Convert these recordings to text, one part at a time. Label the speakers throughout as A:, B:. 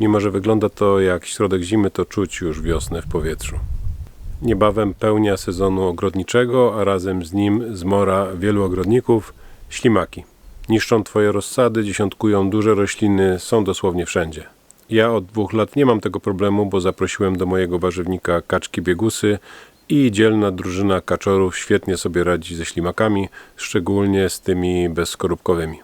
A: Mimo, że wygląda to jak środek zimy, to czuć już wiosnę w powietrzu. Niebawem pełnia sezonu ogrodniczego, a razem z nim zmora wielu ogrodników ślimaki. Niszczą twoje rozsady, dziesiątkują duże rośliny, są dosłownie wszędzie. Ja od dwóch lat nie mam tego problemu, bo zaprosiłem do mojego warzywnika kaczki biegusy i dzielna drużyna kaczorów świetnie sobie radzi ze ślimakami, szczególnie z tymi bezskorupkowymi.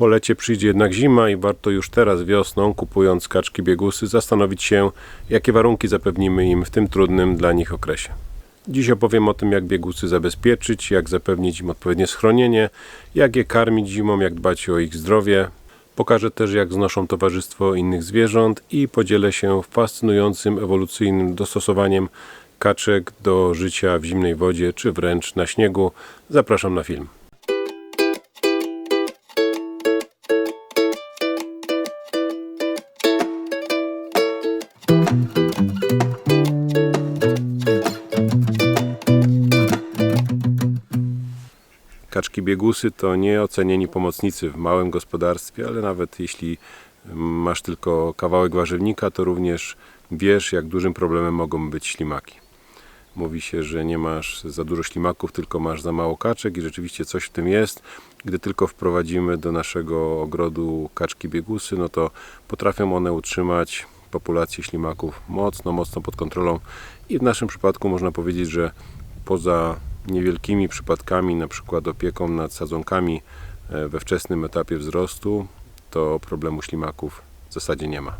A: Po lecie przyjdzie jednak zima i warto już teraz wiosną, kupując kaczki biegusy, zastanowić się, jakie warunki zapewnimy im w tym trudnym dla nich okresie. Dziś opowiem o tym, jak biegusy zabezpieczyć, jak zapewnić im odpowiednie schronienie, jak je karmić zimą, jak dbać o ich zdrowie. Pokażę też, jak znoszą towarzystwo innych zwierząt i podzielę się fascynującym ewolucyjnym dostosowaniem kaczek do życia w zimnej wodzie czy wręcz na śniegu. Zapraszam na film. Biegusy to nieocenieni pomocnicy w małym gospodarstwie, ale nawet jeśli masz tylko kawałek warzywnika, to również wiesz, jak dużym problemem mogą być ślimaki. Mówi się, że nie masz za dużo ślimaków, tylko masz za mało kaczek i rzeczywiście coś w tym jest. Gdy tylko wprowadzimy do naszego ogrodu kaczki biegusy, no to potrafią one utrzymać populację ślimaków mocno, mocno pod kontrolą i w naszym przypadku można powiedzieć, że poza niewielkimi przypadkami, na przykład opieką nad sadzonkami e, we wczesnym etapie wzrostu, to problemu ślimaków w zasadzie nie ma.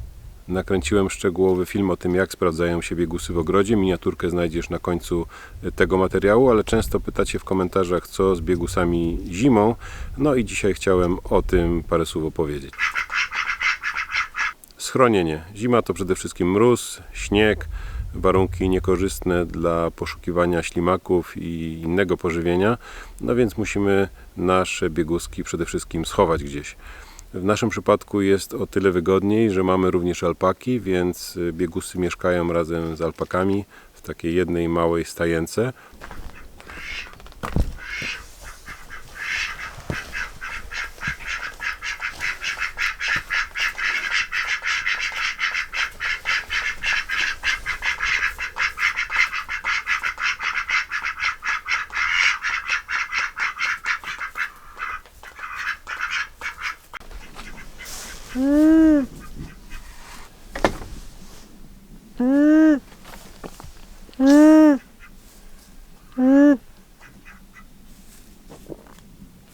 A: Nakręciłem szczegółowy film o tym, jak sprawdzają się biegusy w ogrodzie. Miniaturkę znajdziesz na końcu e, tego materiału, ale często pytacie w komentarzach, co z biegusami zimą. No i dzisiaj chciałem o tym parę słów opowiedzieć. Schronienie. Zima to przede wszystkim mróz, śnieg, warunki niekorzystne dla poszukiwania ślimaków i innego pożywienia. No więc musimy nasze bieguski przede wszystkim schować gdzieś. W naszym przypadku jest o tyle wygodniej, że mamy również alpaki, więc biegusy mieszkają razem z alpakami w takiej jednej małej stajence.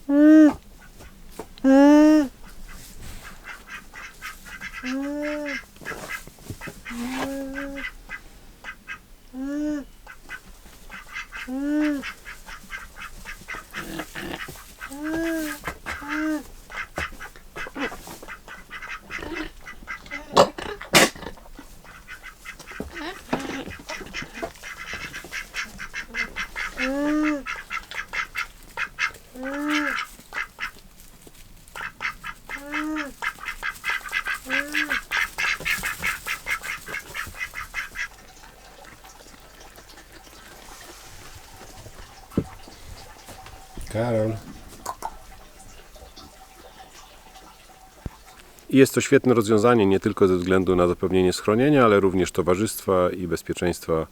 A: Mm. Karol. I Jest to świetne rozwiązanie nie tylko ze względu na zapewnienie schronienia, ale również towarzystwa i bezpieczeństwa,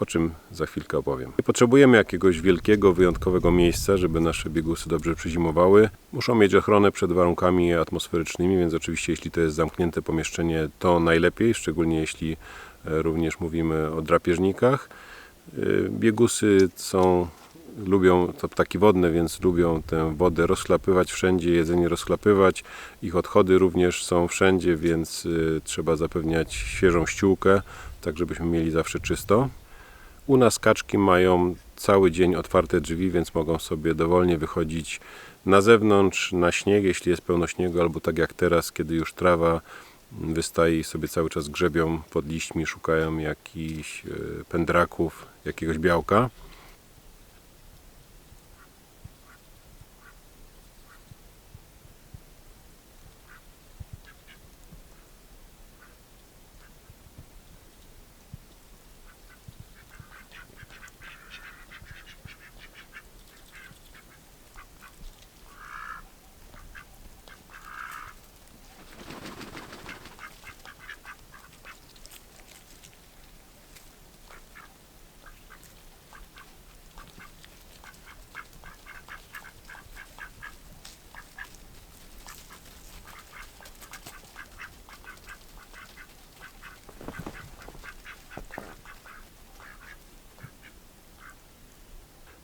A: o czym za chwilkę opowiem. Nie potrzebujemy jakiegoś wielkiego, wyjątkowego miejsca, żeby nasze biegusy dobrze przyzimowały. Muszą mieć ochronę przed warunkami atmosferycznymi, więc oczywiście jeśli to jest zamknięte pomieszczenie, to najlepiej, szczególnie jeśli e, również mówimy o drapieżnikach. E, Biegusy są lubią to ptaki wodne, więc lubią tę wodę rozchlapywać wszędzie, jedzenie rozchlapywać. Ich odchody również są wszędzie, więc y, trzeba zapewniać świeżą ściółkę, tak żebyśmy mieli zawsze czysto. U nas kaczki mają cały dzień otwarte drzwi, więc mogą sobie dowolnie wychodzić na zewnątrz, na śnieg, jeśli jest pełno śniegu, albo tak jak teraz, kiedy już trawa wystaje i sobie cały czas grzebią pod liśćmi, szukają jakichś y, pędraków, jakiegoś białka.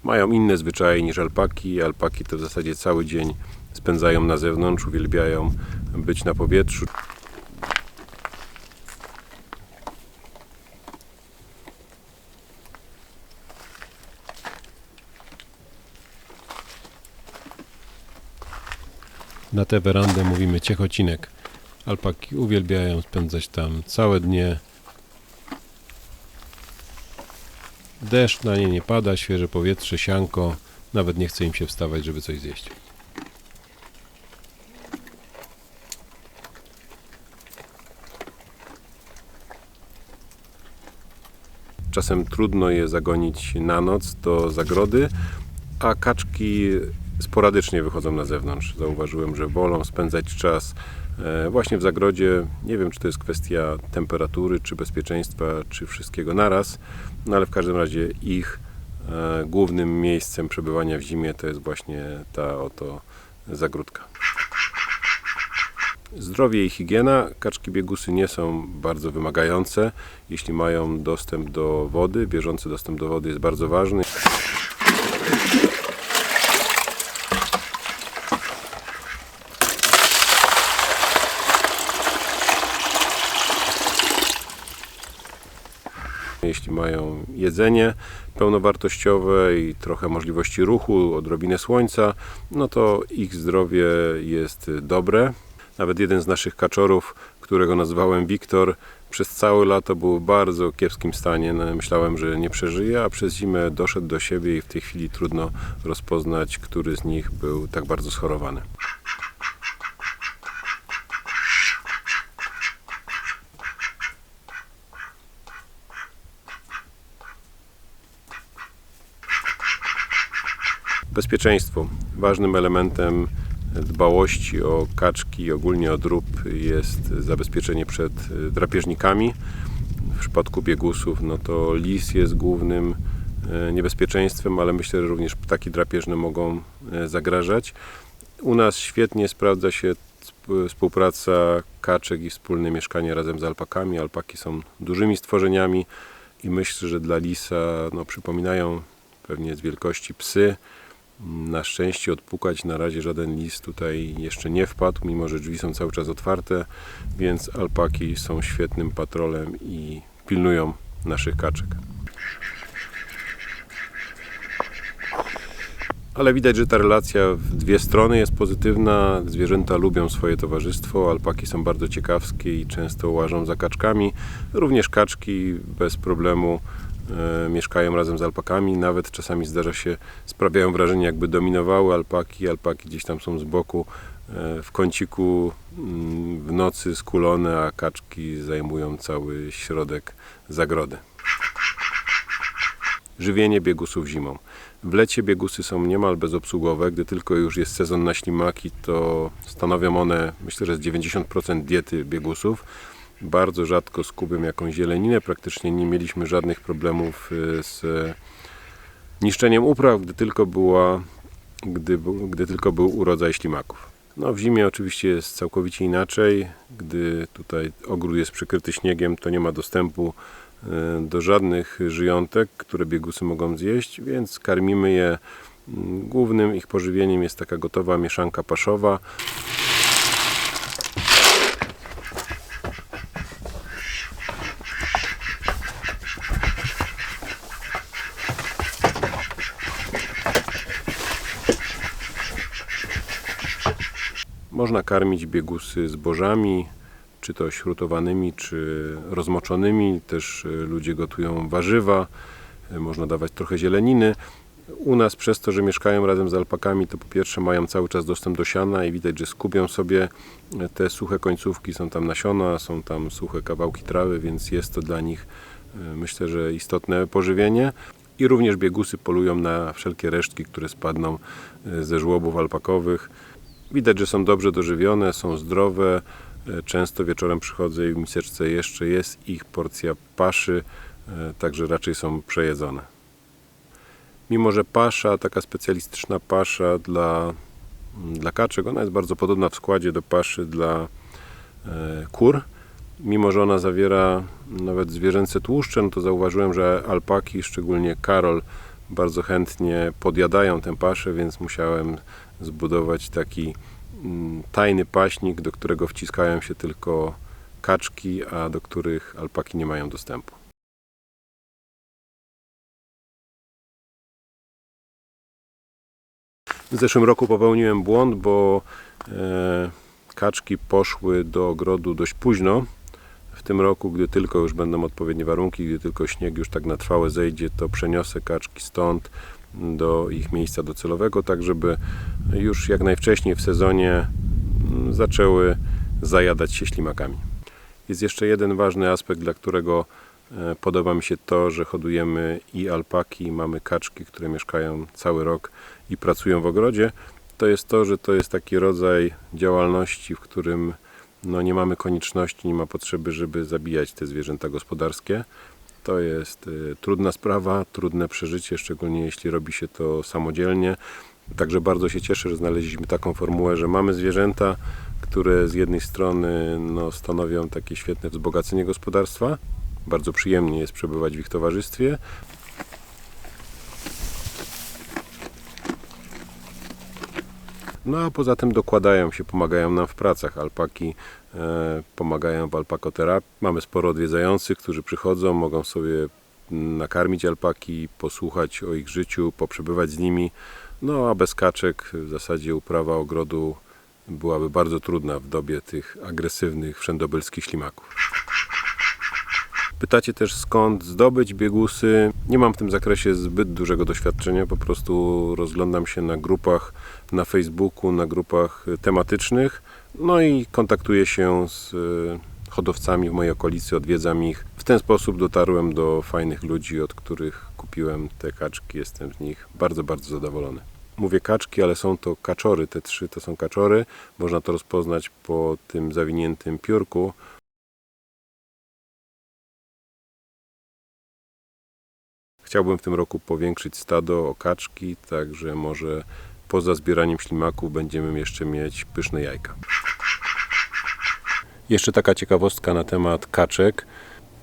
A: Mają inne zwyczaje niż alpaki. Alpaki to w zasadzie cały dzień spędzają na zewnątrz, uwielbiają być na powietrzu. Na tę werandę mówimy ciechocinek. Alpaki uwielbiają spędzać tam całe dnie. Deszcz na nie nie pada, świeże powietrze, sianko. Nawet nie chce im się wstawać, żeby coś zjeść. Czasem trudno je zagonić na noc do zagrody, a kaczki sporadycznie wychodzą na zewnątrz. Zauważyłem, że wolą spędzać czas właśnie w zagrodzie. Nie wiem, czy to jest kwestia temperatury, czy bezpieczeństwa, czy wszystkiego naraz, no ale w każdym razie ich e, głównym miejscem przebywania w zimie to jest właśnie ta oto zagródka. Zdrowie i higiena. Kaczki biegusy nie są bardzo wymagające. Jeśli mają dostęp do wody, bieżący dostęp do wody jest bardzo ważny. Jeśli mają jedzenie pełnowartościowe i trochę możliwości ruchu, odrobinę słońca, no to ich zdrowie jest dobre. Nawet jeden z naszych kaczorów, którego nazwałem Wiktor, przez całe lato był w bardzo kiepskim stanie. No, Myślałem, że nie przeżyje, a przez zimę doszedł do siebie i w tej chwili trudno rozpoznać, który z nich był tak bardzo schorowany. Bezpieczeństwo. Ważnym elementem dbałości o kaczki ogólnie o drób jest zabezpieczenie przed drapieżnikami. W przypadku biegusów no to lis jest głównym e, niebezpieczeństwem, ale myślę, że również ptaki drapieżne mogą e, zagrażać. U nas świetnie sprawdza się sp- współpraca kaczek i wspólne mieszkanie razem z alpakami. Alpaki są dużymi stworzeniami i myślę, że dla lisa no, przypominają pewnie z wielkości psy. Na szczęście odpukać na razie żaden lis tutaj jeszcze nie wpadł, mimo że drzwi są cały czas otwarte, więc alpaki są świetnym patrolem i pilnują naszych kaczek. Ale widać, że ta relacja w dwie strony jest pozytywna. Zwierzęta lubią swoje towarzystwo, alpaki są bardzo ciekawskie i często łażą za kaczkami. Również kaczki bez problemu mieszkają razem z alpakami. Nawet czasami zdarza się, sprawiają wrażenie, jakby dominowały alpaki. Alpaki gdzieś tam są z boku e, w kąciku mm, w nocy skulone, a kaczki zajmują cały środek zagrody. Żywienie biegusów zimą. W lecie biegusy są niemal bezobsługowe. Gdy tylko już jest sezon na ślimaki, to stanowią one, myślę, że z 90% diety biegusów. Bardzo rzadko skupią jakąś zieleninę. Praktycznie nie mieliśmy żadnych problemów y, z niszczeniem upraw, gdy tylko, była, gdy, gdy tylko był urodzaj ślimaków. No, w zimie oczywiście jest całkowicie inaczej. Gdy tutaj ogród jest przykryty śniegiem, to nie ma dostępu e, do żadnych żyjątek, które biegusy mogą zjeść, więc karmimy je. Mm, Głównym ich pożywieniem jest taka gotowa mieszanka paszowa. Można karmić biegusy zbożami, czy to śrutowanymi, czy rozmoczonymi. Też e, ludzie gotują warzywa, e, można dawać trochę zieleniny. U nas przez to, że mieszkają razem z alpakami, to po pierwsze mają cały czas dostęp do siana i widać, że skubią sobie e, te suche końcówki, są tam nasiona, są tam suche kawałki trawy, więc jest to dla nich myślę, że istotne pożywienie. I również biegusy polują na wszelkie resztki, które spadną ze żłobów alpakowych. Widać, że są dobrze dożywione, są zdrowe. E, Często wieczorem przychodzę i w miseczce jeszcze jest ich porcja paszy, e, także raczej są przejedzone. Mimo, że pasza, taka specjalistyczna pasza dla, dla kaczek, ona jest bardzo podobna w składzie do paszy dla e, kur. Mimo, że ona zawiera nawet zwierzęce tłuszcze, no to zauważyłem, że alpaki, szczególnie Karol, bardzo chętnie podjadają tę paszę, więc musiałem zbudować taki mm, tajny paśnik, do którego wciskają się tylko kaczki, a do których alpaki nie mają dostępu. W zeszłym roku popełniłem błąd, bo e, kaczki poszły do ogrodu dość późno. W tym roku, gdy tylko już będą odpowiednie warunki, gdy tylko śnieg już tak na trwałe zejdzie, to przeniosę kaczki stąd do ich miejsca docelowego, tak żeby już jak najwcześniej w sezonie mm, zaczęły zajadać się ślimakami. Jest jeszcze jeden ważny aspekt, dla którego e, podoba mi się to, że hodujemy i alpaki, i mamy kaczki, które mieszkają cały rok i pracują w ogrodzie. To jest to, że to jest taki rodzaj działalności, w którym no, nie mamy konieczności, nie ma potrzeby, żeby zabijać te zwierzęta gospodarskie. To jest y, trudna sprawa, trudne przeżycie, szczególnie jeśli robi się to samodzielnie. Także bardzo się cieszę, że znaleźliśmy taką formułę, że mamy zwierzęta, które z jednej strony no, stanowią takie świetne wzbogacenie gospodarstwa. Bardzo przyjemnie jest przebywać w ich towarzystwie, No a poza tym dokładają się, pomagają nam w pracach. Alpaki e, pomagają w alpakoterapii. Mamy sporo odwiedzających, którzy przychodzą, mogą sobie nakarmić alpaki, posłuchać o ich życiu, poprzebywać z nimi. No a bez kaczek w zasadzie uprawa ogrodu byłaby bardzo trudna w dobie tych agresywnych wszędobylskich ślimaków. Pytacie też skąd zdobyć biegusy. Nie mam w tym zakresie zbyt dużego doświadczenia, po prostu rozglądam się na grupach na Facebooku, na grupach tematycznych, no i kontaktuję się z e, hodowcami w mojej okolicy, odwiedzam ich. W ten sposób dotarłem do fajnych ludzi, od których kupiłem te kaczki. Jestem z nich bardzo, bardzo zadowolony. Mówię kaczki, ale są to kaczory. Te trzy to są kaczory. Można to rozpoznać po tym zawiniętym piórku. Chciałbym w tym roku powiększyć stado o kaczki, także może poza zbieraniem ślimaków będziemy jeszcze mieć pyszne jajka. Jeszcze taka ciekawostka na temat kaczek.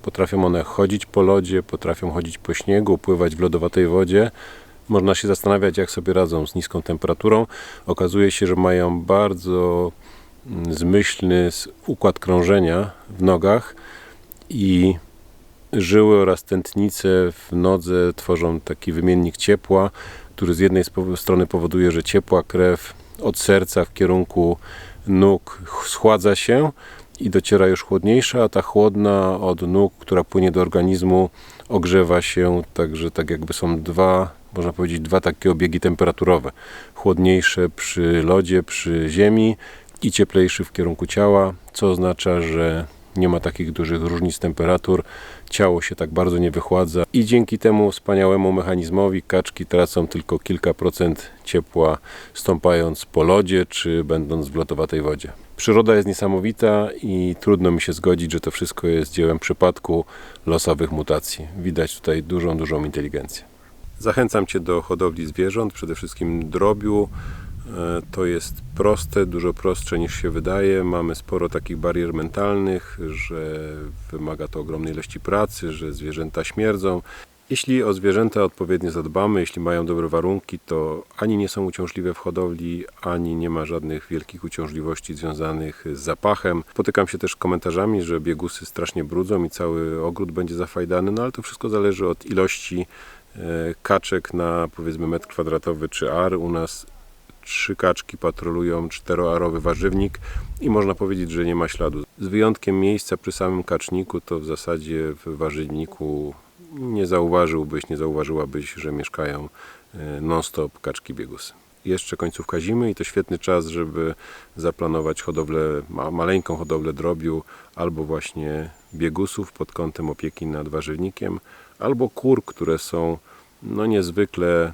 A: Potrafią one chodzić po lodzie, potrafią chodzić po śniegu, pływać w lodowatej wodzie. Można się zastanawiać, jak sobie radzą z niską temperaturą. Okazuje się, że mają bardzo mm, zmyślny układ krążenia w nogach i żyły oraz tętnice w nodze tworzą taki wymiennik ciepła, który z jednej strony powoduje, że ciepła krew od serca w kierunku nóg schładza się i dociera już chłodniejsza, a ta chłodna od nóg, która płynie do organizmu, ogrzewa się, także tak jakby są dwa, można powiedzieć, dwa takie obiegi temperaturowe. Chłodniejsze przy lodzie, przy ziemi i cieplejszy w kierunku ciała, co oznacza, że nie ma takich dużych różnic temperatur, ciało się tak bardzo nie wychładza i dzięki temu wspaniałemu mechanizmowi kaczki tracą tylko kilka procent ciepła stąpając po lodzie czy będąc w lotowatej wodzie. Przyroda jest niesamowita i trudno mi się zgodzić, że to wszystko jest dziełem przypadku losowych mutacji. Widać tutaj dużą, dużą inteligencję. Zachęcam Cię do hodowli zwierząt, przede wszystkim drobiu, to jest proste, dużo prostsze niż się wydaje. Mamy sporo takich barier mentalnych, że wymaga to ogromnej ilości pracy, że zwierzęta śmierdzą. Jeśli o zwierzęta odpowiednio zadbamy, jeśli mają dobre warunki, to ani nie są uciążliwe w hodowli, ani nie ma żadnych wielkich uciążliwości związanych z zapachem. Spotykam się też komentarzami, że biegusy strasznie brudzą i cały ogród będzie zafajdany, no ale to wszystko zależy od ilości e, kaczek na powiedzmy metr kwadratowy czy ar. U nas trzy kaczki patrolują czteroarowy warzywnik i można powiedzieć, że nie ma śladu. Z wyjątkiem miejsca przy samym kaczniku, to w zasadzie w warzywniku nie zauważyłbyś, nie zauważyłabyś, że mieszkają e, non-stop kaczki biegusy. Jeszcze końcówka zimy i to świetny czas, żeby zaplanować hodowlę, maleńką hodowlę drobiu albo właśnie biegusów pod kątem opieki nad warzywnikiem, albo kur, które są no niezwykle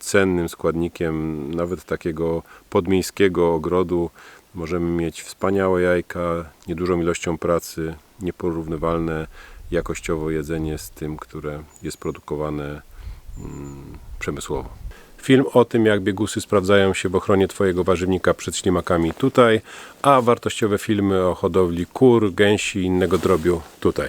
A: cennym składnikiem nawet takiego podmiejskiego ogrodu. Możemy mieć wspaniałe jajka, niedużą ilością pracy, nieporównywalne jakościowo jedzenie z tym, które jest produkowane mm, przemysłowo. Film o tym, jak biegusy sprawdzają się w ochronie Twojego warzywnika przed ślimakami tutaj, a wartościowe filmy o hodowli kur, gęsi i innego drobiu tutaj.